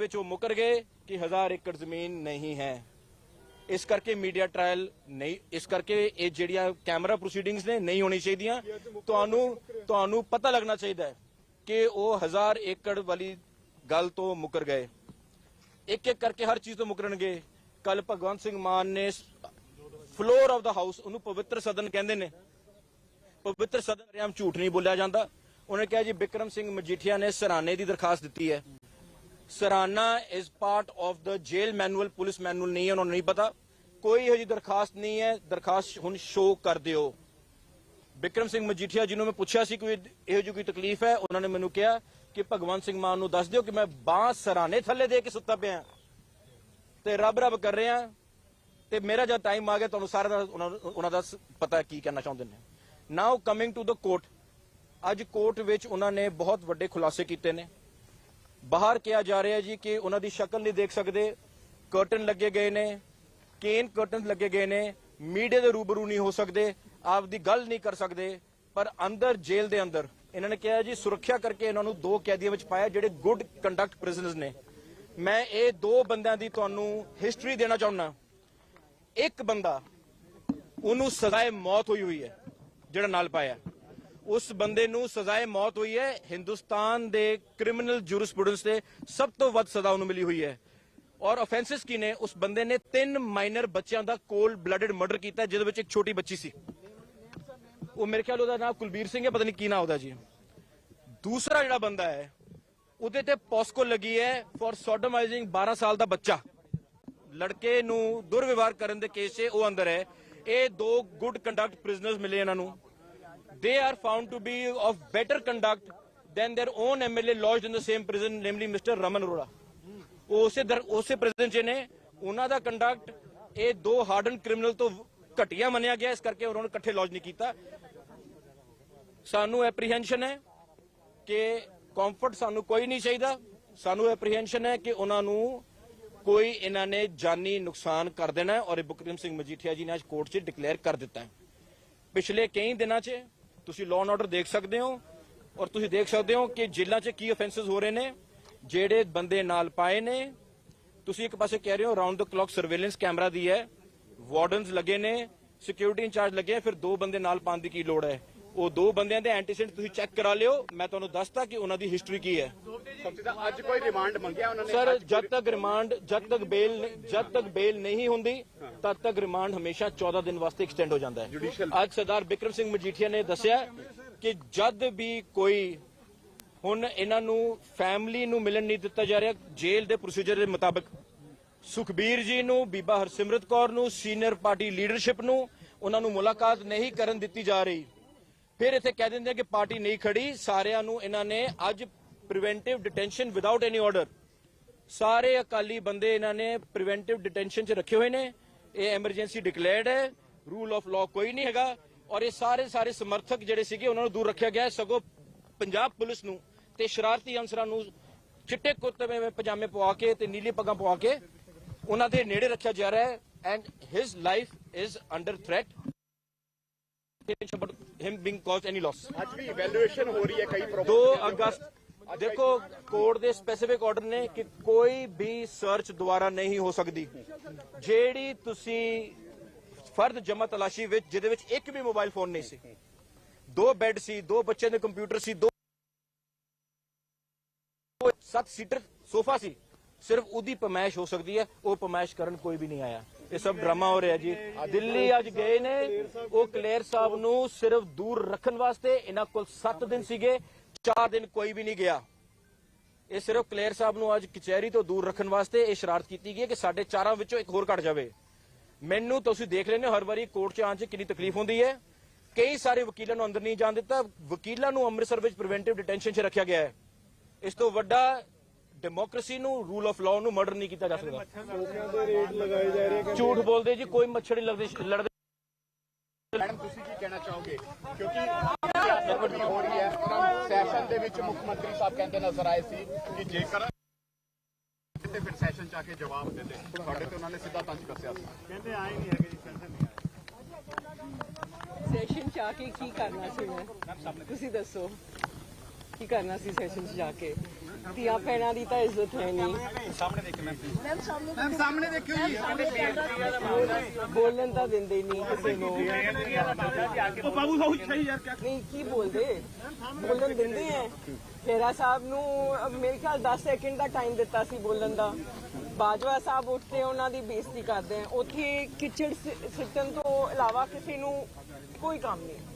ਵਿੱਚ ਉਹ ਮੁਕਰ ਗਏ ਕਿ ਹਜ਼ਾਰ ਏਕੜ ਜ਼ਮੀਨ ਨਹੀਂ ਹੈ। ਇਸ ਕਰਕੇ ਮੀਡੀਆ ਟ੍ਰਾਇਲ ਨਹੀਂ, ਇਸ ਕਰਕੇ ਇਹ ਜਿਹੜੀਆਂ ਕੈਮਰਾ ਪ੍ਰੋਸੀਡਿੰਗਸ ਨੇ ਨਹੀਂ ਹੋਣੀ ਚਾਹੀਦੀਆਂ। ਤੁਹਾਨੂੰ ਤੁਹਾਨੂੰ ਪਤਾ ਲੱਗਣਾ ਚਾਹੀਦਾ ਹੈ ਕਿ ਉਹ ਹਜ਼ਾਰ ਏਕੜ ਵਾਲੀ ਗੱਲ ਤੋਂ ਮੁਕਰ ਗਏ। ਇੱਕ ਇੱਕ ਕਰਕੇ ਹਰ ਚੀਜ਼ ਤੋਂ ਮੁਕਰਨਗੇ। ਕੱਲ ਭਗਵੰਤ ਸਿੰਘ ਮਾਨ ਨੇ ਫਲੋਰ ਆਫ ਦਾ ਹਾਊਸ ਉਹਨੂੰ ਪਵਿੱਤਰ ਸਦਨ ਕਹਿੰਦੇ ਨੇ। ਪਵਿੱਤਰ ਸਦਨ ਰਿਆਮ ਝੂਠ ਨਹੀਂ ਬੋਲਿਆ ਜਾਂਦਾ। ਉਹਨੇ ਕਿਹਾ ਜੀ, ਬਿਕਰਮ ਸਿੰਘ ਮਜੀਠੀਆ ਨੇ ਸਰਾਣੇ ਦੀ ਦਰਖਾਸਤ ਦਿੱਤੀ ਹੈ। ਸਰਾਨਾ is part of the jail manual police manual ਨਹੀਂ ਹੈ, ਉਹਨਾਂ ਨੂੰ ਨਹੀਂ ਪਤਾ। ਕੋਈ ਇਹੋ ਜਿਹੀ ਦਰਖਾਸਤ ਨਹੀਂ ਹੈ, ਦਰਖਾਸਤ ਹੁਣ ਸ਼ੋ ਕਰ ਦਿਓ। ਬਿਕਰਮ ਸਿੰਘ ਮਜੀਠੀਆ ਜਿਹਨੂੰ ਮੈਂ ਪੁੱਛਿਆ ਸੀ ਕੋਈ ਇਹੋ ਜਿਹੀ ਕੋਈ ਤਕਲੀਫ ਹੈ, ਉਹਨਾਂ ਨੇ ਮੈਨੂੰ ਕਿਹਾ ਕਿ ਭਗਵੰਤ ਸਿੰਘ ਮਾਨ ਨੂੰ ਦੱਸ ਦਿਓ ਕਿ ਮੈਂ ਬਾਂਹ ਸਰਾਨੇ ਥੱਲੇ ਦੇ ਕੇ ਸੁੱਤਾ ਪਿਆ। ਤੇ ਰੱਬ ਰੱਬ ਕਰ ਰਿਹਾ। ਤੇ ਮੇਰਾ ਜਦ ਟਾਈਮ ਆ ਗਿਆ, ਤੁਹਾਨੂੰ ਸਾਰਿਆਂ ਦਾ ਉਹਨਾਂ ਦਾ ਪਤਾ ਕੀ ਕਹਿਣਾ ਚਾਹੁੰਦੇ ਨੇ। Now coming to the court ਅੱਜ ਕੋਰਟ ਵਿੱਚ ਉਹਨਾਂ ਨੇ ਬਹੁਤ ਵੱਡੇ ਖੁਲਾਸੇ ਕੀਤੇ ਨੇ। ਬਾਹਰ ਕਿਹਾ ਜਾ ਰਿਹਾ ਜੀ ਕਿ ਉਹਨਾਂ ਦੀ ਸ਼ਕਲ ਨਹੀਂ ਦੇਖ ਸਕਦੇ। ਕਰਟਨ ਲੱਗੇ ਗਏ ਨੇ ਕੇਨ ਕਰਟਨ ਲੱਗੇ ਗਏ ਨੇ। ਮੀਡੀਆ ਦੇ ਰੂਬਰੂ ਨਹੀਂ ਹੋ ਸਕਦੇ ਆਪ ਦੀ ਗੱਲ ਨਹੀਂ ਕਰ ਸਕਦੇ। ਪਰ ਅੰਦਰ, ਜੇਲ੍ਹ ਦੇ ਅੰਦਰ ਇਹਨਾਂ ਨੇ ਕਿਹਾ ਜੀ, ਸੁਰੱਖਿਆ ਕਰਕੇ ਇਹਨਾਂ ਨੂੰ ਦੋ ਕੈਦੀਆਂ ਵਿੱਚ ਪਾਇਆ, ਜਿਹੜੇ ਗੁੱਡ ਕੰਡਕਟ ਪ੍ਰਿਜ਼ਨਰਸ ਨੇ। ਮੈਂ ਇਹ ਦੋ ਬੰਦਿਆਂ ਦੀ ਤੁਹਾਨੂੰ ਹਿਸਟਰੀ ਦੇਣਾ ਚਾਹੁੰਦਾ। ਇੱਕ ਬੰਦਾ, ਉਹਨੂੰ ਸਜ਼ਾਏ ਮੌਤ ਹੋਈ ਹੋਈ ਹੈ, ਜਿਹੜਾ ਨਾਲ ਪਾਇਆ। ਉਸ ਬੰਦੇ ਨੂੰ ਸਜ਼ਾਏ ਮੌਤ ਹੋਈ ਹੈ। ਹਿੰਦੁਸਤਾਨ ਦੇ ਕ੍ਰਿਮੀਨਲ ਜੂਰਿਸਪ੍ਰੂਡੈਂਸ ਤੇ ਸਭ ਤੋਂ ਵੱਧ ਸਜ਼ਾ ਉਹਨੂੰ ਮਿਲੀ ਹੋਈ ਹੈ। ਔਰ ਆਫੈਂਸਸ ਕੀ ਨੇ? ਉਸ ਬੰਦੇ ਨੇ ਤਿੰਨ ਮਾਈਨਰ ਬੱਚਿਆਂ ਦਾ ਕੋਲਡ ਬਲੱਡਡ ਮਰਡਰ ਕੀਤਾ, ਜਿਹਦੇ ਵਿੱਚ ਇੱਕ ਛੋਟੀ ਬੱਚੀ ਸੀ। ਉਹ ਮੇਰੇ ਖਿਆਲ ਉਹਦਾ ਨਾਮ ਕੁਲਬੀਰ ਸਿੰਘ ਹੈ, ਪਤਾ ਨਹੀਂ ਕੀ ਨਾਮ ਉਹਦਾ ਜੀ। ਦੂਸਰਾ ਜਿਹੜਾ ਬੰਦਾ ਹੈ, ਉਹਦੇ ਤੇ ਪੋਸਕੋ ਲੱਗੀ ਹੈ ਫॉर ਸੋਡੋਮਾਈਜ਼ਿੰਗ 12 ਸਾਲ ਦਾ ਬੱਚਾ। ਲੜਕੇ ਨੂੰ ਦੁਰਵਿਵਹਾਰ ਕਰਨ ਦੇ ਕੇਸ 'ਚ ਉਹ ਅੰਦਰ ਹੈ। ਇਹ ਦੋ ਗੁੱਡ ਕੰਡਕਟ ਪ੍ਰਿਜ਼ਨਰਸ ਮਿਲੇ ਇਹਨਾਂ ਨੂੰ। They are found to be of better conduct than their own MLA lodged in the same prison, namely Mr. Raman Arora. ਉਸੇ ਉਸੇ ਪ੍ਰੈਜ਼ੀਡੈਂਟ ਚ ਨੇ ਉਹਨਾਂ ਦਾ ਕੰਡਕਟ ਇਹ ਦੋ ਹਾਰਡਨ ਕ੍ਰਿਮੀਨਲ ਤੋਂ ਘਟੀਆ ਮੰਨਿਆ ਗਿਆ ਇਸ ਕਰਕੇ ਉਹਨਾਂ ਨੂੰ ਇਕੱਠੇ ਲੌਜ ਨਹੀਂ ਕੀਤਾ ਸਾਨੂੰ ਐਪਰੀਹੈਂਸ਼ਨ ਹੈ ਕਿ ਕੰਫਰਟ ਸਾਨੂੰ ਕੋਈ ਨਹੀਂ ਚਾਹੀਦਾ ਸਾਨੂੰ ਐਪਰੀਹੈਂਸ਼ਨ ਹੈ ਕਿ ਉਹਨਾਂ ਨੂੰ ਕੋਈ ਇਹਨਾਂ ਨੇ ਜਾਨੀ ਨੁਕਸਾਨ ਕਰ ਦੇਣਾ ਔਰ ਇਹ ਬੁਕਰਮ ਸਿੰਘ ਮਜੀਠੀਆ ਜੀ ਨੇ ਅੱਜ ਕੋਰਟ 'ਚ ਡਿਕਲੇਅਰ ਕਰ ਦਿੱਤਾ ਹੈ ਪਿਛਲੇ ਕਈ ਦਿਨਾਂ 'ਚ ਤੁਸੀਂ ਲਾਅ ਐਂਡ ਆਰਡਰ ਦੇਖ ਸਕਦੇ ਹੋ ਔਰ ਤੁਸੀਂ ਦੇਖ ਸਕਦੇ ਹੋ ਕਿ ਜੇਲ੍ਹਾਂ 'ਚ ਕੀ ਅਫੈਂਸਸ ਹੋ ਰਹੇ ਨੇ, ਜਿਹੜੇ ਬੰਦੇ ਨਾਲ ਪਾਏ ਨੇ। ਤੁਸੀਂ ਇੱਕ ਪਾਸੇ ਕਹਿ ਰਹੇ ਹੋ round the clock surveillance camera ਦੀ ਹੈ ਵਾਰਡਨਸ ਲੱਗੇ ਨੇ ਸਿਕਿਉਰਿਟੀ ਇੰਚਾਰਜ ਲੱਗੇ, ਫਿਰ ਦੋ ਬੰਦੇ ਨਾਲ ਪਾਉਣ ਦੀ ਕੀ ਲੋੜ ਹੈ? ਉਹ ਦੋ ਬੰਦਿਆਂ ਦੇ ਐਂਟੀਸੈਂਟ ਤੁਸੀਂ ਚੈੱਕ ਕਰਾ ਲਿਓ। ਮੈਂ ਤੁਹਾਨੂੰ ਦੱਸਤਾ ਕਿ ਉਹਨਾਂ ਦੀ ਹਿਸਟਰੀ ਕੀ ਹੈ। ਅੱਜ ਕੋਈ ਰਿਮਾਂਡ ਮੰਗਿਆ ਉਹਨਾਂ ਨੇ? ਸਰ ਜਦ ਤੱਕ ਰਿਮਾਂਡ ਜਦ ਤੱਕ ਬੇਲ ਜਦ ਤੱਕ ਬੇਲ ਨਹੀਂ ਹੁੰਦੀ ਤਦ ਤੱਕ ਰਿਮਾਂਡ ਹਮੇਸ਼ਾ 14 ਦਿਨ ਵਾਸਤੇ ਐਕਸਟੈਂਡ ਹੋ ਜਾਂਦਾ ਹੈ। ਅੱਜ ਸਰਦਾਰ ਬਿਕਰਮ ਸਿੰਘ ਮਜੀਠੀਆ ਨੇ ਦੱਸਿਆ ਕਿ ਜਦ ਵੀ ਕੋਈ ਹੁਣ ਇਹਨਾਂ ਨੂੰ ਫੈਮਿਲੀ ਨੂੰ ਮਿਲਣ ਨਹੀਂ ਦਿੱਤਾ ਜਾ ਰਿਹਾ ਜੇਲ੍ਹ ਦੇ ਪ੍ਰੋਸੀਜਰ ਦੇ ਮੁਤਾਬਕ। ਸੁਖਬੀਰ ਜੀ ਨੂੰ ਬੀਬਾ ਹਰਸਿਮਰਤ ਕੌਰ ਨੂੰ ਸੀਨੀਅਰ ਪਾਰਟੀ ਲੀਡਰਸ਼ਿਪ ਨੂੰ ਉਹਨਾਂ ਨੂੰ ਮੁਲਾਕਾਤ ਨਹੀਂ ਕਰਨ ਦਿੱਤੀ ਜਾ ਰਹੀ। ਫਿਰ ਇੱਥੇ ਕਹਿ ਦਿੰਦੇ ਕਿ ਪਾਰਟੀ ਨਹੀਂ ਖੜੀ। ਸਾਰਿਆਂ ਨੂੰ ਇਹਨਾਂ ਨੇ ਅੱਜ preventive detention without any order ਸਾਰੇ ਅਕਾਲੀ ਬੰਦੇ ਇਹਨਾਂ ਨੇ ਪ੍ਰੀਵੈਂਟਿਵ ਡਿਟੈਂਸ਼ਨ 'ਚ ਰੱਖੇ ਹੋਏ ਨੇ। ਇਹ ਐਮਰਜੈਂਸੀ ਡਿਕਲੇਅਰਡ ਹੈ। ਰੂਲ ਆਫ ਲਾਅ ਕੋਈ ਨਹੀਂ ਹੈਗਾ। ਔਰ ਇਹ ਸਾਰੇ ਸਾਰੇ ਸਮਰਥਕ ਜਿਹੜੇ ਸੀਗੇ, ਉਹਨਾਂ ਨੂੰ ਦੂਰ ਰੱਖਿਆ ਗਿਆ ਸਗੋਂ ਪੰਜਾਬ ਪੁਲਿਸ ਨੂੰ ਤੇ ਸ਼ਰਾਰਤੀ ਅਨਸਰਾਂ ਨੂੰ ਚਿੱਟੇ ਕੁੱਤੇ ਵਿੱਚ ਪਜਾਮੇ ਪਵਾ ਕੇ ਤੇ ਨੀਲੀ ਪੱਗਾਂ ਪਵਾ ਕੇ ਉਹਨਾਂ ਦੇ ਨੇੜੇ ਰੱਖਿਆ ਜਾ ਰਿਹਾ ਹੈ। And his life is under threat him being caused any loss. ਅੱਜ ਵੀ ਇਵੈਲੂਏਸ਼ਨ ਹੋ ਰਹੀ ਹੈ ਕਈ 2 ਪ੍ਰੋਬਲਮ ਅਗਸਤ ਦੇਖੋ ਕੋਰਟ ਦੇ ਸਪੈਸੀਫਿਕ ਆਰਡਰ ਨੇ ਕਿ ਕੋਈ ਵੀ ਸਰਚ ਦੁਆਰਾ ਨਹੀਂ ਹੋ ਸਕਦੀ ਜਿਹੜੀ ਤੁਸੀਂ ਫਰਦ ਜਮਾ ਤਲਾਸ਼ੀ ਵਿੱਚ ਜਿਹਦੇ ਵਿੱਚ ਇੱਕ ਵੀ ਮੋਬਾਈਲ ਫੋਨ ਨਹੀਂ ਸੀ ਦੋ ਬੈੱਡ ਸੀ ਦੋ ਬੱਚਿਆਂ ਦੇ ਕੰਪਿਊਟਰ ਸੀ ਦੋ ਸੱਤ ਸੀਟਰ ਸੋਫਾ ਸੀ ਸਿਰਫ ਉਹਦੀ ਪਮਾਇਸ਼ ਹੋ ਸਕਦੀ ਹੈ ਉਹ ਪਮਾਇਸ਼ ਕਰਨ ਕੋਈ ਵੀ ਨਹੀਂ ਆਇਆ ਇਹ ਸਭ ਡਰਾਮਾ ਹੋ ਰਿਹਾ ਜੀ। ਦਿੱਲੀ ਅੱਜ ਗਏ ਨੇ। ਉਹ ਕਲੇਰ ਸਾਹਿਬ ਨੂੰ ਸਿਰਫ ਦੂਰ ਰੱਖਣ ਵਾਸਤੇ ਇਹਨਾਂ ਕੋਲ 7 ਦਿਨ ਸੀਗੇ 4 ਦਿਨ ਕੋਈ ਵੀ ਨਹੀਂ ਗਿਆ। ਇਹ ਸਿਰਫ ਕਲੇਰ ਸਾਹਿਬ ਨੂੰ ਅੱਜ ਕਚਹਿਰੀ ਤੋਂ ਦੂਰ ਰੱਖਣ ਵਾਸਤੇ ਇਹ ਸ਼ਰਾਰਤ ਕੀਤੀ ਗਈ ਹੈ ਕਿ ਸਾਡੇ ਚਾਰਾਂ ਵਿੱਚੋਂ ਇੱਕ ਹੋਰ ਘਟ ਜਾਵੇ। ਮੈਨੂੰ ਤੁਸੀਂ ਦੇਖ ਲੈਣੇ ਹੋ, ਹਰ ਵਾਰੀ ਕੋਰਟ 'ਚ ਆਉਣ 'ਚ ਕਿੰਨੀ ਤਕਲੀਫ ਹੁੰਦੀ ਹੈ। ਕਈ ਸਾਰੇ ਵਕੀਲਾਂ ਨੂੰ ਅੰਦਰ ਨਹੀਂ ਜਾਣ ਦਿੱਤਾ। ਵਕੀਲਾਂ ਨੂੰ ਅੰਮ੍ਰਿਤਸਰ ਵਿੱਚ ਪ੍ਰੀਵੈਂਟਿਵ ਡਿਟੈਂਸ਼ਨ 'ਚ ਰੱਖਿਆ ਗਿਆ ਹੈ। ਇਸ ਤੋਂ ਵੱਡਾ ਡੈਮੋਕ੍ਰੇਸੀ ਨੂੰ ਰੂਲ ਆਫ ਲਾਅ ਨੂੰ ਮਰਡਰ ਨਹੀਂ ਕੀਤਾ ਜਾ ਸਕਦਾ। ਝੂਠ ਬੋਲਦੇ ਜੀ ਕੋਈ ਮੱਛਰ ਨਹੀਂ ਲੜਦੇ ਲੜਦੇ। ਮੈਡਮ ਤੁਸੀਂ ਕੀ ਕਹਿਣਾ ਚਾਹੋਗੇ? ਕਿਉਂਕਿ ਸਿਆਸਤ ਹੋ ਰਹੀ ਹੈ ਸੈਸ਼ਨ ਦੇ ਵਿੱਚ ਮੁੱਖ ਮੰਤਰੀ ਸਾਹਿਬ ਕਹਿੰਦੇ ਨਜ਼ਰ ਆਏ ਸੀ ਕਿ ਜੇਕਰ ਤੇ ਫਿਰ ਸੈਸ਼ਨ ਚ ਆ ਕੇ ਜਵਾਬ ਦੇ ਦੇ ਤੁਹਾਡੇ ਤੇ ਉਹਨਾਂ ਨੇ ਸਿੱਧਾ ਤੰਜ ਕੱਸਿਆ ਸੀ। ਸੈਸ਼ਨ ਚ ਆ ਕੇ ਕੀ ਕਰਨਾ ਸੀ ਮੈਂ? ਤੁਸੀਂ ਦੱਸੋ। ਕੀ ਕਰਨਾ ਸੀ ਸੈਸ਼ਨ ਚ ਜਾ ਕੇ? ਧੀਆਂ ਭੈਣਾਂ ਦੀ ਤਾਂ ਇੱਜ਼ਤ ਹੈ ਨਹੀਂ। ਮੈਮ ਸਾਹਮਣੇ ਦੇਖਿਓ ਜੀ। ਬੋਲਣ ਤਾਂ ਦਿੰਦੇ ਨਹੀਂ ਕਿਸੇ ਨੂੰ। ਬਾਬੂ ਸਾਹਿਬ ਸਹੀ ਯਾਰ ਨਹੀਂ ਕੀ ਬੋਲਦੇ? ਬੋਲਣ ਦਿੰਦੇ ਐ। ਖੇਰਾ ਸਾਹਿਬ ਨੂੰ ਮੇਰੇ ਖਿਆਲ 10 ਸੈਕਿੰਡ ਦਾ ਟਾਈਮ ਦਿੱਤਾ ਸੀ ਬੋਲਣ ਦਾ। ਬਾਜਵਾ ਸਾਹਿਬ ਉੱਠਦੇ ਉਹਨਾਂ ਦੀ ਬੇਇੱਜ਼ਤੀ ਕਰਦੇ ਆ ਉੱਥੇ ਕਿਚੜ ਸਿੱਟਣ ਤੋਂ ਇਲਾਵਾ ਕਿਸੇ ਨੂੰ ਕੋਈ ਕੰਮ ਨਹੀਂ।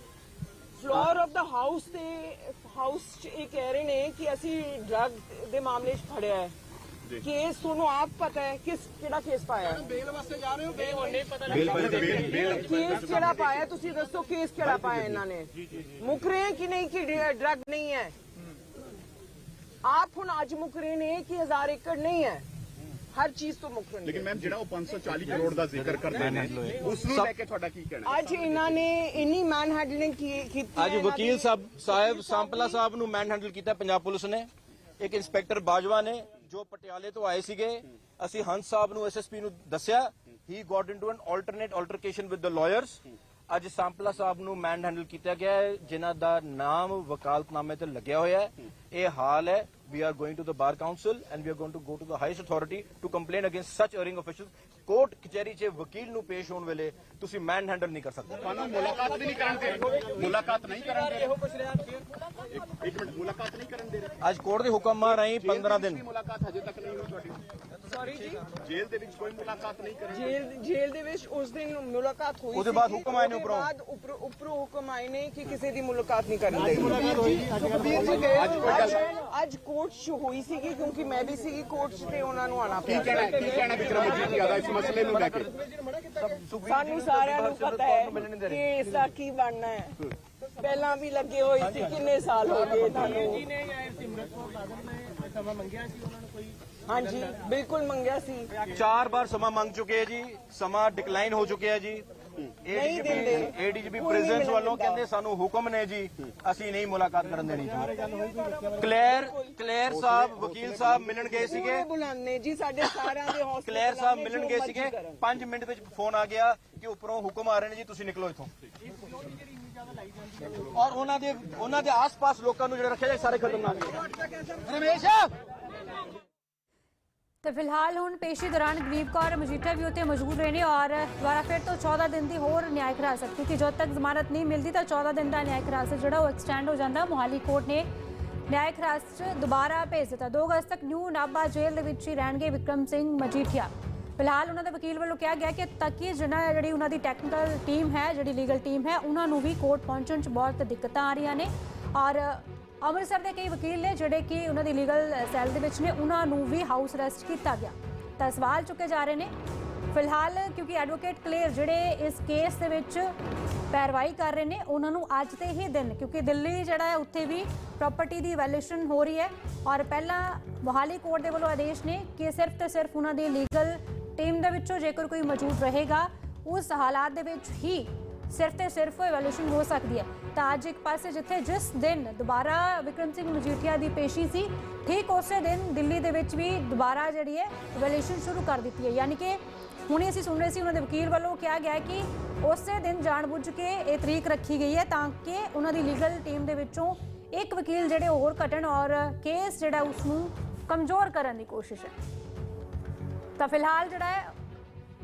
ਫਲੋਰ ਆਫ ਦਾ ਹਾਊਸ ਤੇ ਹਾਊਸ ਚ ਇਹ ਕਹਿ ਰਹੇ ਨੇ ਕਿ ਅਸੀਂ ਡਰਗ ਦੇ ਮਾਮਲੇ 'ਚ ਫੜਿਆ ਹੈ। ਕੇਸ ਤੁਹਾਨੂੰ ਆਪ ਪਤਾ ਹੈ ਕਿਸ ਕਿਹੜਾ ਕੇਸ ਪਾਇਆ ਹੈ। ਬੇਲ ਬੇਲ ਬੇਲ ਕੇਸ ਕਿਹੜਾ ਪਾਇਆ ਤੁਸੀਂ ਦੱਸੋ ਕੇਸ ਕਿਹੜਾ ਪਾਇਆ ਇਹਨਾਂ ਨੇ। ਮੁੱਕ ਰਹੇ ਹੈ ਕਿ ਨਹੀਂ ਕਿ ਡਰਗ ਨਹੀਂ ਹੈ? ਆਪ ਹੁਣ ਅੱਜ ਮੁੱਕ ਰਹੇ ਨੇ ਕਿ ਹਜ਼ਾਰ ਏਕੜ ਨਹੀਂ ਹੈ। ਹਰ ਚੀਜ਼ ਤੋਂ ਰਹੇ ਨੇ ਲੇਕਿਨ ਮੈਮ ਜਿਹੜਾ ਉਹ 540 ਕਰੋੜ ਦਾ ਜ਼ਿਕਰ ਕਰਦੇ ਨੇ ਉਸ ਨੂੰ ਲੈ ਕੇ ਤੁਹਾਡਾ ਕੀ ਕਹਿਣਾ ਹੈ? ਅੱਜ ਇਹਨਾਂ ਨੇ ਇੰਨੀ ਮੈਨ ਹੈਂਡਲਿੰਗ ਕੀਤੀ ਅੱਜ ਵਕੀਲ। ਸਾਹਿਬ ਸਾਹਿਬ ਸੰਪਲਾ ਸਾਹਿਬ ਨੂੰ ਮੈਨ ਹੈਂਡਲ ਕੀਤਾ ਪੰਜਾਬ ਪੁਲਿਸ ਨੇ ਇੱਕ ਇੰਸਪੈਕਟਰ ਬਾਜਵਾ ਨੇ ਜੋ ਪਟਿਆਲੇ ਤੋਂ ਆਏ ਸੀਗੇ ਅਸੀਂ ਹੰਸ ਸਾਹਿਬ ਨੂੰ ਐਸਐਸਪੀ ਨੂੰ ਦੱਸਿਆ he got into an alternate altercation with the lawyers ਅੱਜ ਸੰਪਲਾ ਸਾਹਿਬ ਨੂੰ ਮੈਨ ਹੈਂਡਲ ਕੀਤਾ ਗਿਆ ਹੈ ਜਿਨ੍ਹਾਂ ਦਾ ਨਾਮ ਵਕਾਲਤਨਾਮੇ ਤੇ ਲੱਗਿਆ ਹੋਇਆ ਹੈ। ਇਹ ਹਾਲ ਹੈ we are going to the bar council and we are going to go to the highest authority to complain against such erring officials. Court ਕਚਹਿਰੀ 'ਚ ਵਕੀਲ ਨੂੰ ਪੇਸ਼ ਹੋਣ ਵੇਲੇ ਤੁਸੀਂ ਮੈਨ ਹੈਂਡਲ ਨਹੀਂ ਕਰ ਸਕਦੇ। ਤੁਹਾਨੂੰ ਮੁਲਾਕਾਤ ਵੀ ਨਹੀਂ ਕਰਨ ਦੇ ਮੁਲਾਕਾਤ ਨਹੀਂ ਕਰਨ ਦੇ ਰਹੇ। ਇੱਕ- ਇੱਕ ਮਿੰਟ ਮੁਲਾਕਾਤ ਨਹੀਂ ਕਰਨ ਦੇ ਰਹੇ। ਅੱਜ ਕੋਰਟ ਦੇ ਹੁਕਮਾਂ ਰਾਹੀਂ 15 ਦਿਨ। ਮੁਲਾਕਾਤ ਹਜੇ ਤੱਕ ਨਹੀਂ ਹੋਈ ਤੁਹਾਡੀ। ਸੌਰੀ ਜੀ। ਜੇਲ੍ਹ ਦੇ ਵਿੱਚ ਕੋਈ ਮੁਲਾਕਾਤ ਨਹੀਂ ਕਰੀ। ਜੇਲ੍ਹ ਜੇਲ੍ਹ ਦੇ ਵਿੱਚ ਉਸ ਦਿਨ ਮੁਲਾਕਾਤ ਹੋਈ ਉਹਦੇ ਬਾਅਦ ਹੁਕਮ ਆਏ ਨੇ ਉੱਪਰੋਂ। ਬਾਅਦ ਉੱਪਰੋਂ ਉੱਪਰੋਂ ਹੁਕਮ ਆਏ ਨੇ ਕਿ ਕਿਸੇ ਦੀ ਮੁਲਾਕਾਤ ਨਹੀਂ ਕਰਨੀ ਚਾਹੀਦੀ ਅੱਜ ਅੱਜ ਕੋਰਟ 'ਚ ਹੋਈ ਸੀਗੀ ਕਿਉਂਕਿ ਮੈਂ ਵੀ ਸੀਗੀ ਕੋਰਟ 'ਚ ਤੇ ਉਹਨਾਂ ਨੂੰ ਆਣਾ ਕੀ ਪਿਆ। ਕਹਿਣਾ ਕੀ ਕਹਿਣਾ ਵਿਕਰਮ ਮਜੀਠੀਆ ਦਾ ਇਸ ਮਸਲੇ ਨੂੰ ਲੈ ਕੇ? ਸਾਨੂੰ ਸਾਰਿਆਂ ਨੂੰ ਪਤਾ ਹੈ ਕਿ ਇਸ ਦਾ ਕੀ ਬਣਨਾ ਹੈ। ਪਹਿਲਾਂ ਵੀ ਲੱਗੇ ਹੋਏ ਸੀ ਕਿੰਨੇ ਸਾਲ ਹੋ ਗਏ ਤੁਹਾਨੂੰ? ਹਾਂਜੀ ਬਿਲਕੁਲ ਮੰਗਿਆ ਸੀ। ਚਾਰ ਵਾਰ ਸਮਾਂ ਮੰਗ ਚੁੱਕੇ ਹੈ ਜੀ ਸਮਾਂ ਡਿਕਲਾਈਨ ਹੋ ਚੁੱਕਿਆ ਜੀ। ਨਹੀਂ ਦਿੰਦੇ। ਏਡੀਜੀਪੀ ਮਿਲਣ ਵੱਲੋਂ। ਕਹਿੰਦੇ ਸਾਨੂੰ ਹੁਕਮ ਨੇ ਜੀ ਅਸੀਂ ਨਹੀਂ ਮੁਲਾਕਾਤ ਕਰਨ ਦੇਣੀ ਜੀ। ਕਲੇਰ ਕਲੇਰ ਸਾਹਿਬ ਵਕੀਲ ਸਾਹਿਬ ਮਿਲਣ ਗਏ ਸੀਗੇ। ਬੁਲਾਨੇ ਜੀ ਸਾਡੇ ਸਾਰਿਆਂ ਦੇ ਹੌਸਲੇ ਕਲੇਰ ਸਾਹਿਬ ਮਿਲਣ ਗਏ ਸੀਗੇ। ਕਰਨ। 5 ਮਿੰਟ ਵਿੱਚ ਫੋਨ ਆ ਗਿਆ ਕਿ ਉੱਪਰੋਂ ਹੁਕਮ ਆ ਰਹੇ ਨੇ ਜੀ ਤੁਸੀਂ ਨਿਕਲੋ ਇੱਥੋਂ। ਔਰ ਉਹਨਾਂ ਦੇ ਉਹਨਾਂ ਦੇ ਆਸ-ਪਾਸ ਲੋਕਾਂ ਨੂੰ ਜਿਹੜੇ ਰੱਖਿਆ ਜਾਏ ਸਾਰੇ ਖਤਰਨਾਕ ਨੇ ਰਮੇਸ਼! ਤੇ ਫਿਲਹਾਲ ਹੁਣ ਪੇਸ਼ੀ ਦੌਰਾਨ ਗਰੀਬ ਕੌਰ ਮਜੀਠਾ ਵੀ ਉੱਥੇ ਮੌਜੂਦ ਰਹੇ ਨੇ ਔਰ ਦੁਬਾਰਾ ਫਿਰ ਤੋਂ 14 ਦਿਨ ਦੀ ਹੋਰ ਨਿਆਇਕ ਹਿਰਾਸਤ, ਕਿਉਂਕਿ ਜਦੋਂ ਤੱਕ ਜ਼ਮਾਨਤ ਨਹੀਂ ਮਿਲਦੀ ਤਾਂ 14 ਦਿਨ ਦਾ ਨਿਆਇਕ ਹਿਰਾਸਤ ਜਿਹੜਾ ਉਹ ਐਕਸਟੈਂਡ ਹੋ ਜਾਂਦਾ। ਮੋਹਾਲੀ ਕੋਰਟ ਨੇ ਨਿਆਇਕ ਹਿਰਾਸਤ ਦੁਬਾਰਾ ਭੇਜ ਦਿੱਤਾ। 2 ਅਗਸਤ ਤੱਕ ਨਿਊ ਨਾਭਾ ਜੇਲ੍ਹ ਦੇ ਵਿੱਚ ਹੀ ਰਹਿਣਗੇ ਵਿਕਰਮ ਸਿੰਘ ਮਜੀਠੀਆ। ਫਿਲਹਾਲ ਉਹਨਾਂ ਦੇ ਵਕੀਲ ਵੱਲੋਂ ਕਿਹਾ ਗਿਆ ਕਿ ਤੱਕੀ ਜਿਹੜਾ ਜਿਹੜੀ ਉਹਨਾਂ ਦੀ ਟੈਕਨੀਕਲ ਟੀਮ ਹੈ, ਜਿਹੜੀ ਲੀਗਲ ਟੀਮ ਹੈ, ਉਹਨਾਂ ਨੂੰ ਵੀ ਕੋਰਟ ਪਹੁੰਚਣ 'ਚ ਬਹੁਤ ਦਿੱਕਤਾਂ ਆ ਰਹੀਆਂ ਨੇ। ਔਰ ਅੰਮ੍ਰਿਤਸਰ ਦੇ ਕਈ ਵਕੀਲ ਨੇ ਜਿਹੜੇ ਕਿ ਉਹਨਾਂ ਦੀ ਲੀਗਲ ਸੈੱਲ ਦੇ ਵਿੱਚ ਨੇ, ਉਹਨਾਂ ਨੂੰ ਵੀ ਹਾਊਸ ਅਰੈਸਟ ਕੀਤਾ ਗਿਆ। ਤਾਂ ਸਵਾਲ ਚੁੱਕੇ ਜਾ ਰਹੇ ਨੇ। ਫਿਲਹਾਲ ਕਿਉਂਕਿ ਐਡਵੋਕੇਟ ਕਲੇਅਰ ਜਿਹੜੇ ਇਸ ਕੇਸ ਦੇ ਵਿੱਚ ਪੈਰਵਾਈ ਕਰ ਰਹੇ ਨੇ, ਉਹਨਾਂ ਨੂੰ ਅੱਜ ਤੇ ਹੀ ਦਿਨ, ਕਿਉਂਕਿ ਦਿੱਲੀ ਜਿਹੜਾ ਹੈ, ਉੱਥੇ ਵੀ ਪ੍ਰਾਪਰਟੀ ਦੀ ਵੈਲਿਊਸ਼ਨ ਹੋ ਰਹੀ ਹੈ। ਔਰ ਪਹਿਲਾਂ ਮੋਹਾਲੀ ਕੋਰਟ ਦੇ ਵੱਲੋਂ ਆਦੇਸ਼ ਨੇ ਕਿ ਸਿਰਫ ਤੇ ਸਿਰਫ ਉਹਨਾਂ ਦੀ ਲੀਗਲ ਟੀਮ ਦੇ ਵਿੱਚੋਂ ਜੇਕਰ ਕੋਈ ਮੌਜੂਦ ਰਹੇਗਾ, ਉਸ ਹਾਲਾਤ ਦੇ ਵਿੱਚ ਹੀ ਸਿਰਫ ਤੇ ਸਿਰਫ ਇਵੈਲੂਏਸ਼ਨ ਹੋ ਸਕਦੀ ਹੈ। ਤਾਂ ਅੱਜ ਇੱਕ ਪਾਸੇ ਜਿੱਥੇ ਜਿਸ ਦਿਨ ਦੁਬਾਰਾ ਵਿਕਰਮ ਸਿੰਘ ਮਜੀਠੀਆ ਦੀ ਪੇਸ਼ੀ ਸੀ, ਠੀਕ ਉਸੇ ਦਿਨ ਦਿੱਲੀ ਦੇ ਵਿੱਚ ਵੀ ਦੁਬਾਰਾ ਜਿਹੜੀ ਹੈ ਇਵੈਲੂਏਸ਼ਨ ਸ਼ੁਰੂ ਕਰ ਦਿੱਤੀ ਹੈ। ਯਾਨੀ ਕਿ ਹੁਣੇ ਅਸੀਂ ਸੁਣ ਰਹੇ ਸੀ ਉਹਨਾਂ ਦੇ ਵਕੀਲ ਵੱਲੋਂ ਕਿਹਾ ਗਿਆ ਕਿ ਉਸੇ ਦਿਨ ਜਾਣਬੁੱਝ ਕੇ ਇਹ ਤਰੀਕ ਰੱਖੀ ਗਈ ਹੈ ਤਾਂ ਕਿ ਉਹਨਾਂ ਦੀ ਲੀਗਲ ਟੀਮ ਦੇ ਵਿੱਚੋਂ ਇੱਕ ਵਕੀਲ ਜਿਹੜੇ ਹੋਰ ਘਟਣ ਔਰ ਕੇਸ ਜਿਹੜਾ ਉਸ ਨੂੰ ਕਮਜ਼ੋਰ ਕਰਨ ਦੀ ਕੋਸ਼ਿਸ਼ ਹੈ। ਤਾਂ ਫਿਲਹਾਲ ਜਿਹੜਾ ਹੈ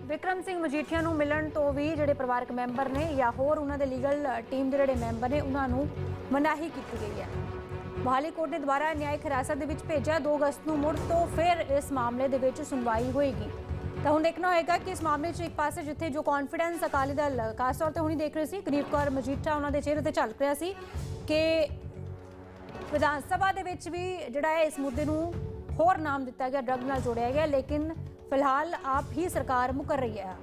ਵਿਕਰਮ ਸਿੰਘ ਮਜੀਠੀਆ ਨੂੰ ਮਿਲਣ ਤੋਂ ਵੀ ਜਿਹੜੇ ਪਰਿਵਾਰਕ ਮੈਂਬਰ ਨੇ ਜਾਂ ਹੋਰ ਉਹਨਾਂ ਦੇ ਲੀਗਲ ਟੀਮ ਦੇ ਜਿਹੜੇ ਮੈਂਬਰ ਨੇ, ਉਹਨਾਂ ਨੂੰ ਮਨਾਹੀ ਕੀਤੀ ਗਈ ਹੈ। ਮੋਹਾਲੀ ਕੋਰਟ ਨੇ ਦੁਬਾਰਾ ਨਿਆਇਕ ਹਿਰਾਸਤ ਦੇ ਵਿੱਚ ਭੇਜਿਆ। 2 ਅਗਸਤ ਨੂੰ ਮੁੜ ਤੋਂ ਫਿਰ ਇਸ ਮਾਮਲੇ ਦੇ ਵਿੱਚ ਸੁਣਵਾਈ ਹੋਏਗੀ। ਤਾਂ ਹੁਣ ਦੇਖਣਾ ਹੋਏਗਾ ਕਿ ਇਸ ਮਾਮਲੇ 'ਚ ਇੱਕ ਪਾਸੇ ਜਿੱਥੇ ਜੋ ਕੌਨਫੀਡੈਂਸ ਅਕਾਲੀ ਦਲ, ਖਾਸ ਤੌਰ ਤੇ ਹੁਣੀ ਦੇਖ ਰਹੇ ਸੀ ਗਰੀਬ ਕੌਰ ਮਜੀਠਾ ਉਹਨਾਂ ਦੇ ਚਿਹਰੇ ਤੇ ਝਲਕ ਰਿਹਾ ਸੀ ਕਿ ਵਿਧਾਨ ਸਭਾ ਦੇ ਵਿੱਚ ਵੀ ਜਿਹੜਾ ਹੈ ਇਸ ਮੁੱਦੇ ਨੂੰ ਹੋਰ ਨਾਮ ਦਿੱਤਾ ਗਿਆ, ਡਰਗ ਨਾਲ ਜੋੜਿਆ ਗਿਆ। ਲੇਕਿਨ ਫਿਲਹਾਲ ਆਪ ਹੀ ਸਰਕਾਰ ਮੁਕਰ ਰਹੀ ਹੈ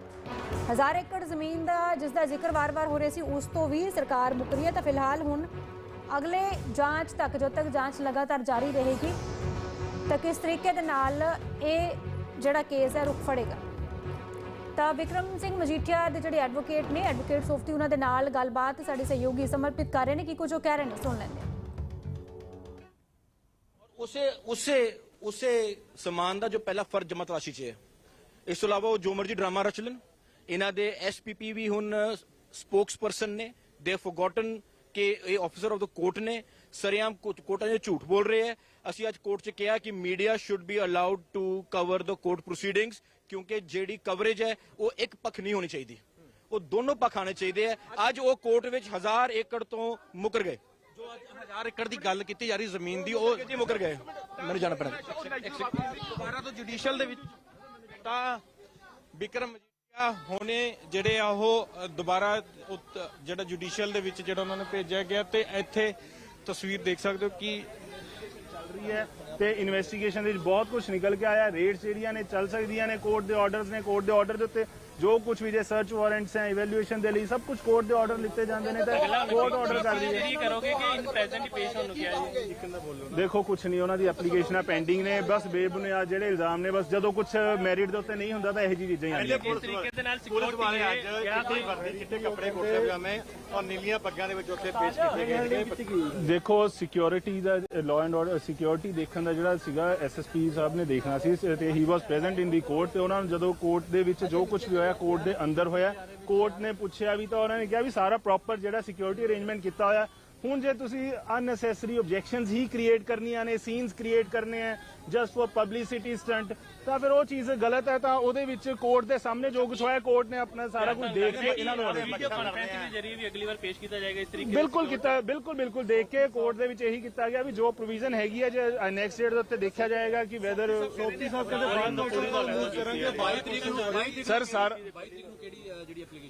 ਹਜ਼ਾਰ ਏਕੜ ਜ਼ਮੀਨ ਦਾ ਜਿਸ ਦਾ ਜ਼ਿਕਰ ਵਾਰ-ਵਾਰ ਹੋ ਰਿਹਾ ਸੀ ਉਸ ਤੋਂ ਵੀ ਸਰਕਾਰ ਮੁਕਰ ਰਹੀ ਹੈ ਤਾਂ ਫਿਲਹਾਲ ਹੁਣ ਅਗਲੇ ਜਾਂਚ ਤੱਕ ਜਦੋਂ ਤੱਕ ਜਾਂਚ ਲਗਾਤਾਰ ਜਾਰੀ ਰਹੇਗੀ ਤਾਂ ਕਿਸ ਤਰੀਕੇ ਦੇ ਨਾਲ ਇਹ ਜਿਹੜਾ ਕੇਸ ਹੈ ਰੁਖ ਫੜੇਗਾ ਤਾਂ ਵਿਕਰਮ ਸਿੰਘ ਮਜੀਠੀਆ ਦੇ ਜਿਹੜੇ ਐਡਵੋਕੇਟ ਨੇ ਐਡਵੋਕੇਟ ਸੋਫਤੀ ਉਹਨਾਂ ਦੇ ਨਾਲ ਗੱਲਬਾਤ ਸਾਡੇ ਸਹਿਯੋਗੀ ਸਮਰਪਿਤ ਕਰ ਰਹੇ ਨੇ ਕਿ ਕੁਝ ਉਹ ਕਹਿ ਰਹੇ ਨੇ ਸੁਣ ਲੈਂਦੇ ਉਸੇ ਉਸੇ ਉਸੇ ਸਮਾਨ ਦਾ ਜੋ ਪਹਿਲਾ ਫਰਜ਼ ਜਮਾ ਤਲਾਸ਼ੀ 'ਚ ਹੈ। ਇਸ ਤੋਂ ਇਲਾਵਾ ਉਹ ਜੋ ਮਰਜ਼ੀ ਡਰਾਮਾ ਰਚ ਲੈਣ। ਇਹਨਾਂ ਦੇ ਐਸਪੀਪੀ ਵੀ ਹੁਣ ਸਪੋਕਸਪਰਸਨ ਨੇ। ਦੇ ਫੋਰਗੋਟਨ ਕਿ ਇਹ ਆਫੀਸਰ ਆਫ ਦਾ ਕੋਰਟ ਨੇ। ਸਰਿਆਮ ਕੋਰਟਾਂ 'ਚ ਝੂਠ ਬੋਲ ਰਹੇ ਹੈ। ਅਸੀਂ ਅੱਜ ਕੋਰਟ 'ਚ ਕਿਹਾ ਕਿ media should be allowed to cover the court proceedings ਕਿਉਂਕਿ ਜਿਹੜੀ ਕਵਰੇਜ ਹੈ, ਉਹ ਇੱਕ ਪੱਖ ਨਹੀਂ ਹੋਣੀ ਚਾਹੀਦੀ। ਉਹ ਦੋਨੋਂ ਪੱਖ ਆਣੇ ਚਾਹੀਦੇ ਹੈ। ਅੱਜ ਉਹ ਕੋਰਟ ਵਿੱਚ ਹਜ਼ਾਰ ਏਕੜ ਤੋਂ ਮੁਕਰ ਗਏ। ਜੋ ਅੱਜ ਹਜ਼ਾਰ ਏਕੜ ਦੀ ਗੱਲ ਕੀਤੀ ਜਾ ਰਹੀ ਜ਼ਮੀਨ ਦੀ ਉਹ ਜੀ ਮੁਕਰ ਗਏ? ਮੈਨੂੰ ਜਾਣਾ ਪੈਣਾ। ਦੁਬਾਰਾ ਤੋਂ ਜੁਡੀਸ਼ੀਅਲ ਦੇ ਵਿੱਚ ਤਾਂ ਵਿਕਰਮ ਮਜੀਠੀਆ ਹੋਣੇ ਜਿਹੜੇ ਆ ਉਹ ਦੁਬਾਰਾ ਜਿਹੜਾ ਜੁਡੀਸ਼ੀਅਲ ਦੇ ਵਿੱਚ ਜਿਹੜਾ ਉਹਨਾਂ ਨੇ ਭੇਜਿਆ ਗਿਆ ਤੇ ਇੱਥੇ ਤਸਵੀਰ ਦੇਖ ਸਕਦੇ ਹੋ ਕਿ ਚੱਲ ਰਹੀ ਹੈ। ਤੇ ਇਨਵੈਸਟੀਗੇਸ਼ਨ ਦੇ ਵਿੱਚ ਬਹੁਤ ਕੁਝ ਨਿਕਲ ਕੇ ਆਇਆ। ਰੇਡਸ ਜਿਹੜੀਆਂ ਨੇ ਚੱਲ ਸਕਦੀਆਂ ਨੇ ਕੋਰਟ ਦੇ ਆਰਡਰਸ ਨੇ ਕੋਰਟ ਦੇ ਆਰਡਰ ਦੇ ਉੱਤੇ ਜੋ ਕੁਝ ਵੀ ਜੇ ਸਰਚ ਵਾਰੰਟਸ ਹੈ ਇਵੈਲੂਏਸ਼ਨ ਦੇ ਲਈ ਸਭ ਕੁਝ ਕੋਰਟ ਦੇ ਆਰਡਰ ਲਿੱਤੇ ਜਾਂਦੇ ਨੇ ਤਾਂ ਕੋਰਟ ਆਰਡਰ ਕਰਦੀ ਹੈ ਕਰੋਗੇ ਕਿ ਇਨ ਪ੍ਰੈਜ਼ੈਂਟ ਪੇਸ਼ ਹੋਣ ਨੂੰ ਕਿਹਾ ਜੀ? ਦੇਖੋ ਕੁਝ ਨਹੀਂ ਉਹਨਾਂ ਦੀ ਐਪਲੀਕੇਸ਼ਨਾਂ ਪੈਂਡਿੰਗ ਨੇ ਬਸ ਬੇਬੁਨਿਆਦ ਜਿਹੜੇ ਇਲਜ਼ਾਮ ਨੇ ਬਸ ਜਦੋਂ ਕੁਝ ਮੈਰਿਟ ਦੇ ਉੱਤੇ ਨਹੀਂ ਹੁੰਦਾ ਤਾਂ ਇਹੋ ਜਿਹੀ ਚੀਜ਼ਾਂ ਹੀ ਆਉਂਦੀਆਂ। ਇਸ ਤਰੀਕੇ ਦੇ ਨਾਲ ਸਿਕਿਉਰਿਟੀ ਹੈ ਕਿਆ ਕੋਈ ਚਿੱਟੇ ਕੱਪੜੇ ਕੁੜਤੇ ਪਜਾਮੇ ਔਰ ਨੀਲੀਆਂ ਪੱਗਾਂ ਦੇ ਵਿੱਚ ਉੱਥੇ ਪੇਸ਼ ਕੀਤੇ ਗਏ ਦੇਖੋ ਸਿਕਿਉਰਿਟੀ ਦਾ ਲਾਅ ਐਂਡ ਆਰਡਰ ਸਿਕਿਉਰਿਟੀ ਦੇਖਣ ਦਾ ਜਿਹੜਾ ਸੀਗਾ ਐਸਐਸਪੀ ਸਾਹਿਬ ਨੇ ਦੇਖਣਾ ਸੀ ਤੇ ਹੀ ਵਾਸ ਪ੍ਰੈਜ਼ੈਂਟ ਇਨ ਦੀ ਕੋਰਟ ਤੇ ਉਹਨਾਂ ਨੂੰ ਜਦੋਂ ਕੋਰਟ ਦੇ ਵਿੱਚ ਜੋ ਕੁਝ ਵੀ ਹੋਇਆ ਕੋਰਟ ਦੇ ਅੰਦਰ ਹੋਇਆ ਕੋਰਟ ਨੇ ਪੁੱਛਿਆ ਵੀ ਤਾਂ ਉਹਨਾਂ ਨੇ ਕਿਹਾ ਵੀ ਸਾਰਾ ਪ੍ਰੋਪਰ ਜਿਹੜਾ ਸਿਕਿਉਰਿਟੀ ਅਰੇਂਜਮੈਂਟ ਕੀਤਾ ਹੋਇਆ। ਹੁਣ ਜੇ ਤੁਸੀਂ ਅਨਨੈਸੈਸਰੀ ਆਬਜੈਕਸ਼ਨਸ ਹੀ ਕ੍ਰੀਏਟ ਕਰਨੀਆਂ ਨੇ ਸੀਨਸ ਕ੍ਰੀਏਟ ਕਰਨੇ ਆ ਜਸਟ ਫॉर ਪਬਲਿਸਿਟੀ ਸਟੰਟ ਤਾਂ ਫਿਰ ਉਹ ਚੀਜ਼ ਗਲਤ ਹੈ ਤਾਂ ਉਹਦੇ ਵਿੱਚ ਕੋਰਟ ਦੇ ਸਾਹਮਣੇ ਜੋ ਕੁਝ ਹੋਇਆ ਕੋਰਟ ਨੇ ਆਪਣਾ ਸਾਰਾ ਕੁਝ ਦੇਖ ਕੇ ਇਹਨਾਂ ਨੂੰ ਵੀਡੀਓ ਕਾਨਫਰੰਸਿੰਗ ਦੇ ਜ਼ਰੀਏ ਵੀ ਅਗਲੀ ਵਾਰ ਪੇਸ਼ ਕੀਤਾ ਜਾਏਗਾ ਇਸ ਤਰੀਕੇ ਬਿਲਕੁਲ ਕੀਤਾ ਬਿਲਕੁਲ ਬਿਲਕੁਲ ਦੇਖ ਕੇ ਕੋਰਟ ਦੇ ਵਿੱਚ ਇਹੀ ਕੀਤਾ ਗਿਆ ਵੀ ਜੋ ਪ੍ਰੋਵੀਜ਼ਨ ਹੈਗੀ ਹੈ ਜੇ ਨੈਕਸਟ ਡੇਟ ਦੇ ਉੱਤੇ ਦੇਖਿਆ ਜਾਏਗਾ ਕਿ ਵੈਦਰ ਸੋਪਤੀ ਸਾਹਿਬ ਕਹਿੰਦੇ ਸਰ ਸਰ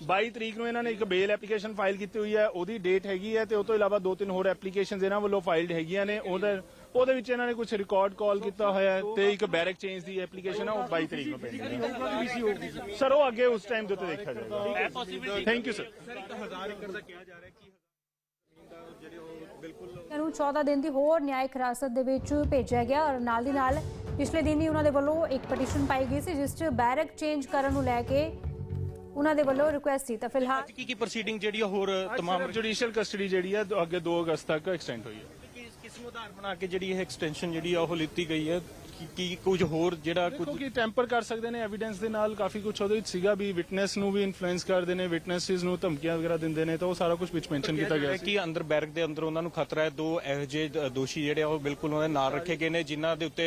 22 ਤਰੀਕ ਨੂੰ ਇਹਨਾਂ ਨੇ ਇੱਕ ਬੇਲ ਐਪਲੀਕੇਸ਼ਨ ਫਾਈਲ ਕੀਤੀ ਹੋਈ ਹੈ ਉਹਦੀ ਡੇਟ ਹੈਗੀ ਹੈ ਤੇ ਉਹ ਤੋਂ ਇਲਾਵਾ ਦੋ ਤਿੰਨ ਹੋਰ ਐਪਲੀਕੇਸ਼ਨਸ ਇਹਨਾਂ ਵੱਲੋਂ ਫਾਈਲਡ ਹੈਗੀਆਂ ਨੇ ਉਹਦੇ ਉਹਦੇ ਵਿੱਚ ਇਹਨਾਂ ਨੇ ਕੁਝ ਰਿਕਾਰਡ ਕਾਲ ਕੀਤਾ ਹੋਇਆ ਹੈ ਤੇ ਇੱਕ ਬੈਰਕ ਚੇਂਜ ਦੀ ਐਪਲੀਕੇਸ਼ਨ ਹੈ ਉਹ 22 ਤਰੀਕ ਨੂੰ ਪੈਂਦੀ ਹੈ। ਸਰ ਉਹ ਅੱਗੇ ਉਸ ਟਾਈਮ ਦੇ ਉੱਤੇ ਦੇਖਿਆ ਜਾਏਗਾ। ਥੈਂਕ ਯੂ ਸਰ ਨੂੰ 14 ਦਿਨ ਦੀ ਹੋਰ ਨਿਆਇਕ ਹਿਰਾਸਤ ਦੇ ਵਿੱਚ ਭੇਜਿਆ ਗਿਆ ਔਰ ਨਾਲ ਦੀ ਨਾਲ ਪਿਛਲੇ ਦਿਨ ਹੀ ਉਹਨਾਂ ਦੇ ਵੱਲੋਂ ਇੱਕ ਪਟੀਸ਼ਨ ਪਾਈ ਗਈ ਸੀ ਜਿਸ 'ਚ ਬੈਰਕ ਚੇਂਜ ਕਰਨ ਨੂੰ ਲੈ ਕੇ ਉਹਨਾਂ ਦੇ ਵੱਲੋਂ ਰਿਕੁਐਸਟ ਸੀ। ਤਾਂ ਫਿਲਹਾਲ ਅੱਜ ਕੀ ਕੀ ਪ੍ਰੋਸੀਡਿੰਗ ਜਿਹੜੀ ਆ ਹੋਰ ਤਮਾਮ ਜੁਡੀਸ਼ੀਅਲ ਕਸਟਡੀ ਜਿਹੜੀ ਹੈ ਅੱਗੇ 2 ਅਗਸਤ ਤੱਕ ਐਕਸਟੈਂਡ ਹੋਈ ਹੈ ਕਿਸ ਨੂੰ ਆਧਾਰ ਬਣਾ ਕੇ ਜਿਹੜੀ ਇਹ ਐਕਸਟੈਂਸ਼ਨ ਜਿਹੜੀ ਆ ਉਹ ਲਿੱਤੀ ਗਈ ਹੈ। ਕੀ- ਕੀ ਕੁਝ ਹੋਰ ਜਿਹੜਾ ਕੁਝ ਕਿਉਂਕਿ ਟੈਂਪਰ ਕਰ ਸਕਦੇ ਨੇ ਐਵੀਡੈਂਸ ਦੇ ਨਾਲ ਕਾਫੀ ਕੁਝ ਉਹਦੇ ਵਿੱਚ ਸੀਗਾ ਵੀ ਵਿਟਨੈਸ ਨੂੰ ਵੀ ਇਨਫਲੂਐਂਸ ਕਰਦੇ ਨੇ ਵਿਟਨੈਸਸ ਨੂੰ ਧਮਕੀਆਂ ਵਗੈਰਾ ਦਿੰਦੇ ਨੇ ਤਾਂ ਉਹ ਸਾਰਾ ਕੁਝ ਵਿੱਚ ਮੈਂਸ਼ਨ ਕੀਤਾ ਗਿਆ ਸੀ। ਕਿ ਅੰਦਰ ਬੈਰਕ ਦੇ ਅੰਦਰ ਉਹਨਾਂ ਨੂੰ ਖਤਰਾ ਹੈ ਦੋ ਇਹੋ ਜਿਹੇ ਦੋਸ਼ੀ ਜਿਹੜੇ ਆ ਉਹ ਬਿਲਕੁਲ ਉਹਨਾਂ ਦੇ ਨਾਲ ਰੱਖੇ ਗਏ ਨੇ ਜਿਨ੍ਹਾਂ ਦੇ ਉੱਤੇ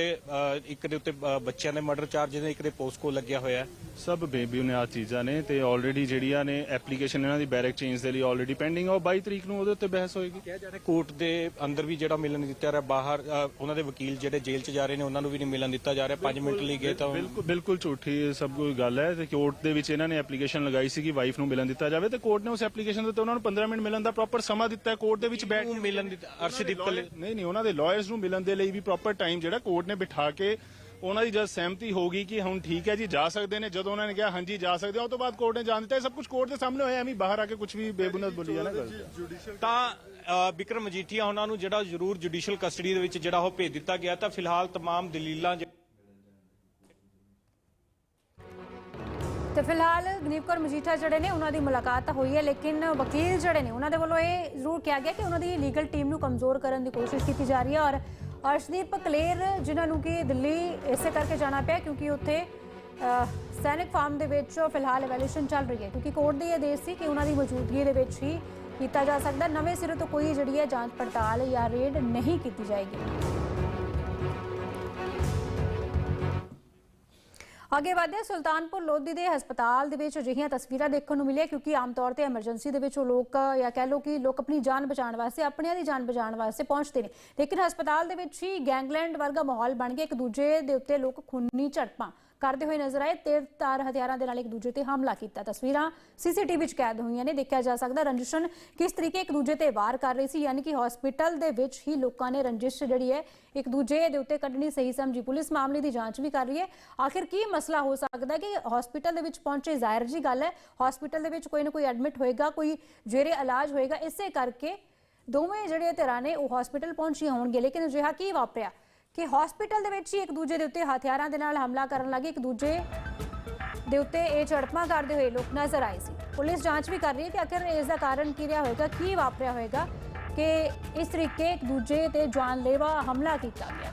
ਇੱਕ ਦੇ ਉੱਤੇ ਬੱਚਿਆਂ ਦੇ ਮਰਡਰ ਚਾਰਜ ਨੇ ਇੱਕ ਦੇ ਪੋਸਕੋ ਲੱਗਿਆ ਹੋਇਆ ਹੈ। ਸਭ ਬੇਬੁਨਿਆਦ ਚੀਜ਼ਾਂ ਨੇ ਤੇ ਆਲਰੇਡੀ ਜਿਹੜੀਆਂ ਨੇ ਐਪਲੀਕੇਸ਼ਨ ਇਹਨਾਂ ਦੀ ਬੈਰਕ ਚੇਂਜ ਦੇ ਲਈ ਆਲਰੇਡੀ ਪੈਂਡਿੰਗ ਆ ਉਹ 22 ਤਰੀਕ ਨੂੰ ਉਹਦੇ ਉੱਤੇ ਬਹਿਸ ਹੋਏਗੀ। ਕਿਹਾ ਜਾ ਰਿਹਾ ਕੋਰਟ ਦੇ ਅੰਦਰ ਵੀ ਜਿਹੜਾ ਮਿਲਣ ਦਿੱਤਾ ਰਿਹਾ ਬਾਹਰ ਉਹਨਾਂ ਦੇ ਵਕੀਲ ਜਿਹੜੇ ਜੇਲ੍ਹ 'ਚ ਜਾ ਰਹੇ ਨੇ ਉਹਨਾਂ ਨੂੰ ਵੀ ਨਹੀਂ ਮਿਲਣ ਦਿੱਤਾ ਜਾ ਰਿਹਾ 5 ਮਿੰਟ ਲਈ ਗਏ ਤਾਂ ਬਿਲਕੁਲ ਬਿਲਕੁਲ ਝੂਠੀ ਸਭ ਕੋਈ ਗੱਲ ਹੈ ਤੇ ਕੋਰਟ ਦੇ ਵਿੱਚ ਇਹਨਾਂ ਨੇ ਐਪਲੀਕੇਸ਼ਨ ਲਗਾਈ ਸੀ ਕਿ ਵਾਈਫ ਨੂੰ ਮਿਲਣ ਦਿੱਤਾ ਜਾਵੇ ਤੇ ਕੋਰਟ ਨੇ ਉਸ ਐਪਲੀਕੇਸ਼ਨ ਦੇ ਉੱਤੇ ਉਹਨਾਂ ਨੂੰ 15 ਮਿੰਟ ਮਿਲਣ ਦਾ ਪ੍ਰੋਪਰ ਸਮਾਂ ਦਿੱਤਾ ਹੈ ਕੋਰਟ ਦੇ ਵਿੱਚ ਬੈਠ ਨੂੰ ਮਿਲਣ ਦਿੱਤਾ? ਅਰਸ਼ਦੀਪ ਨਹੀਂ ਨਹੀਂ ਉਹਨਾਂ ਦੇ ਲਾਇਰਸ ਨੂੰ ਮਿਲਣ ਦੇ ਲਈ ਵੀ ਪ੍ਰੋਪਰ ਟਾਈਮ ਜਿਹੜਾ ਕੋਰਟ ਨੇ ਬਿਠਾ ਕੇ ਉਹਨਾਂ ਦੀ ਜਦ ਸਹਿਮਤੀ ਹੋਗੀ ਕਿ ਹੁਣ ਠੀਕ ਹੈ ਜੀ ਜਾ ਸਕਦੇ ਨੇ ਜਦੋਂ ਉਹਨਾਂ ਨੇ ਕਿਹਾ ਹਾਂਜੀ ਜਾ ਸਕਦੇ ਹੋ ਉਸ ਤੋਂ ਬਾਅਦ ਕੋਰਟ ਨੇ ਜਾਣ ਦਿੱਤਾ ਇਹ ਸਭ ਕੁਝ ਕੋਰਟ ਦੇ ਸਾਹਮਣੇ ਹੋਇਆ ਐਵੇਂ ਬਾਹਰ ਆ ਕੇ ਕੁਝ ਵੀ ਬੇਬੁਨਿਆਦ ਬੋਲੀ ਜਾਣਾ ਤਾਂ ਅ, ਵਿਕਰਮ ਮਜੀਠੀਆ ਉਹਨਾਂ ਨੂੰ ਜਿਹੜਾ ਜ਼ਰੂਰ ਜੁਡੀਸ਼ੀਅਲ ਕਸਟਡੀ ਦੇ ਵਿੱਚ ਜਿਹੜਾ ਉਹ ਭੇਜ ਦਿੱਤਾ ਗਿਆ ਤਾਂ ਫਿਲਹਾਲ तमाम ਦਲੀਲਾਂ ਜਿਹੜੀਆਂ ਤੇ ਫਿਲਹਾਲ ਗਨੀਪ ਕੌਰ ਮਜੀਠਾ ਜਿਹੜੇ ਨੇ ਉਹਨਾਂ ਦੀ ਮੁਲਾਕਾਤ ਤਾਂ ਹੋਈ ਹੈ ਲੇਕਿਨ ਵਕੀਲ ਜਿਹੜੇ ਨੇ ਉਹਨਾਂ ਦੇ ਵੱਲੋਂ ਇਹ ਜ਼ਰੂਰ ਕਿਹਾ ਗਿਆ ਕਿ ਉਹਨਾਂ ਦੀ ਲੀਗਲ ਟੀਮ ਨੂੰ ਕਮਜ਼ੋਰ ਕਰਨ ਦੀ ਕੋਸ਼ਿਸ਼ ਕੀਤੀ ਜਾ ਰਹੀ ਹੈ ਔਰ ਅਰਸ਼ਦੀਪ ਕਲੇਰ ਜਿਨ੍ਹਾਂ ਨੂੰ ਕਿ ਦਿੱਲੀ ਇਸੇ ਕਰਕੇ ਜਾਣਾ ਪਿਆ ਕਿਉਂਕਿ ਉੱਥੇ ਅਹ, ਸੈਨਿਕ ਫਾਰਮ ਦੇ ਵਿੱਚ ਫਿਲਹਾਲ ਇਵੈਲੂਏਸ਼ਨ ਚੱਲ ਰਹੀ ਹੈ ਕਿਉਂਕਿ ਕੋਰਟ ਦੇ ਇਹ ਆਦੇਸ਼ ਸੀ ਕਿ ਉਹਨਾਂ ਦੀ ਮੌਜੂਦਗੀ ਦੇ ਵਿੱਚ ਹੀ ਕੀਤਾ ਜਾ ਸਕਦਾ। ਨਵੇਂ ਸਿਰੇ ਤੋਂ ਕੋਈ ਜਿਹੜੀ ਹੈ ਜਾਂਚ ਪੜਤਾਲ ਜਾਂ ਰੇਡ ਨਹੀਂ ਕੀਤੀ ਜਾਏਗੀ। ਅੱਗੇ ਵਧਦੇ ਸੁਲਤਾਨਪੁਰ ਲੋਧੀ ਦੇ ਹਸਪਤਾਲ ਦੇ ਵਿੱਚ ਅਜਿਹੀਆਂ ਤਸਵੀਰਾਂ ਦੇਖਣ ਨੂੰ ਮਿਲੀਆਂ ਕਿਉਂਕਿ ਆਮ ਤੌਰ ਤੇ ਐਮਰਜੈਂਸੀ ਦੇ ਵਿੱਚ ਉਹ ਲੋਕ, ਜਾਂ ਕਹਿ ਲਓ ਕਿ ਲੋਕ ਆਪਣੀ ਜਾਨ ਬਚਾਉਣ ਵਾਸਤੇ, ਆਪਣਿਆਂ ਦੀ ਜਾਨ ਬਚਾਉਣ ਵਾਸਤੇ ਪਹੁੰਚਦੇ ਨੇ। ਲੇਕਿਨ ਹਸਪਤਾਲ ਦੇ ਵਿੱਚ ਹੀ ਗੈਂਗਲੈਂਡ ਵਰਗਾ ਮਾਹੌਲ ਬਣ ਗਿਆ। ਇੱਕ ਦੂਜੇ ਦੇ ਉੱਤੇ ਲੋਕ ਖੂਨੀ ਝੜਪਾਂ ਕਰਦੇ ਹੋਏ ਨਜ਼ਰ ਆਏ ਤੇਰ ਤਾਰ ਹਥਿਆਰਾਂ ਦੇ ਨਾਲ ਇੱਕ ਦੂਜੇ ਤੇ ਹਮਲਾ ਕੀਤਾ। ਤਸਵੀਰਾਂ ਸੀਸੀਟੀਵੀ ਵਿੱਚ ਕੈਦ ਹੋਈਆਂ ਨੇ, ਦੇਖਿਆ ਜਾ ਸਕਦਾ ਰੰਜਿਸ਼ਨ ਕਿਸ ਤਰੀਕੇ ਇੱਕ ਦੂਜੇ ਤੇ ਵਾਰ ਕਰ ਰਹੀ ਸੀ, ਯਾਨੀ ਕਿ ਹਸਪੀਟਲ ਦੇ ਵਿੱਚ ਹੀ ਲੋਕਾਂ ਨੇ ਰੰਜਿਸ਼ ਜਿਹੜੀ ਹੈ ਇੱਕ ਦੂਜੇ ਦੇ ਉੱਤੇ ਕੱਢਣੀ ਸਹੀ ਸਮਝੀ। ਪੁਲਿਸ ਮਾਮਲੇ ਦੀ ਜਾਂਚ ਵੀ ਕਰ ਰਹੀ ਹੈ। ਆਖਿਰ ਕੀ ਮਸਲਾ ਹੋ ਸਕਦਾ ਕਿ ਹਸਪੀਟਲ ਦੇ ਵਿੱਚ ਪਹੁੰਚੇ, ਜ਼ਾਹਿਰ ਜੀ ਗੱਲ ਹੈ ਹਸਪੀਟਲ ਦੇ ਵਿੱਚ ਕੋਈ ਨਾ ਕੋਈ ਐਡਮਿਟ ਹੋਏਗਾ, ਕੋਈ ਜੇਰੇ ਇਲਾਜ ਹੋਏਗਾ, ਇਸੇ ਕਰਕੇ ਦੋਵੇਂ ਜਿਹੜੇ ਧਿਰਾਂ ਨੇ ਉਹ ਹਸਪੀਟਲ ਪਹੁੰਚੀਆਂ ਹੋਣਗੇ ਲੇਕਿਨ ਅਜਿਹਾ ਕੀ ਵਾਪਰਿਆ? ਕਿ ਹਸਪੀਟਲ ਦੇ ਵਿੱਚ ਹੀ ਇੱਕ ਦੂਜੇ ਦੇ ਉੱਤੇ ਹਥਿਆਰਾਂ ਦੇ ਨਾਲ ਹਮਲਾ ਕਰਨ ਲੱਗੇ। ਇੱਕ ਦੂਜੇ ਦੇ ਉੱਤੇ ਇਹ ਝੜਪਾਂ ਕਰਦੇ ਹੋਏ ਲੋਕ ਨਜ਼ਰ ਆਏ ਸੀ। ਪੁਲਿਸ ਜਾਂਚ ਵੀ ਕਰ ਰਹੀ ਹੈ ਕਿ ਆਖਿਰ ਇਸ ਦਾ ਕਾਰਨ ਕੀ ਰਿਹਾ ਹੋਵੇਗਾ ਕੀ ਵਾਪਰਿਆ ਹੋਵੇਗਾ ਕਿ ਇਸ ਤਰੀਕੇ ਇੱਕ ਦੂਜੇ ਤੇ ਜਾਨਲੇਵਾ ਹਮਲਾ ਕੀਤਾ ਗਿਆ।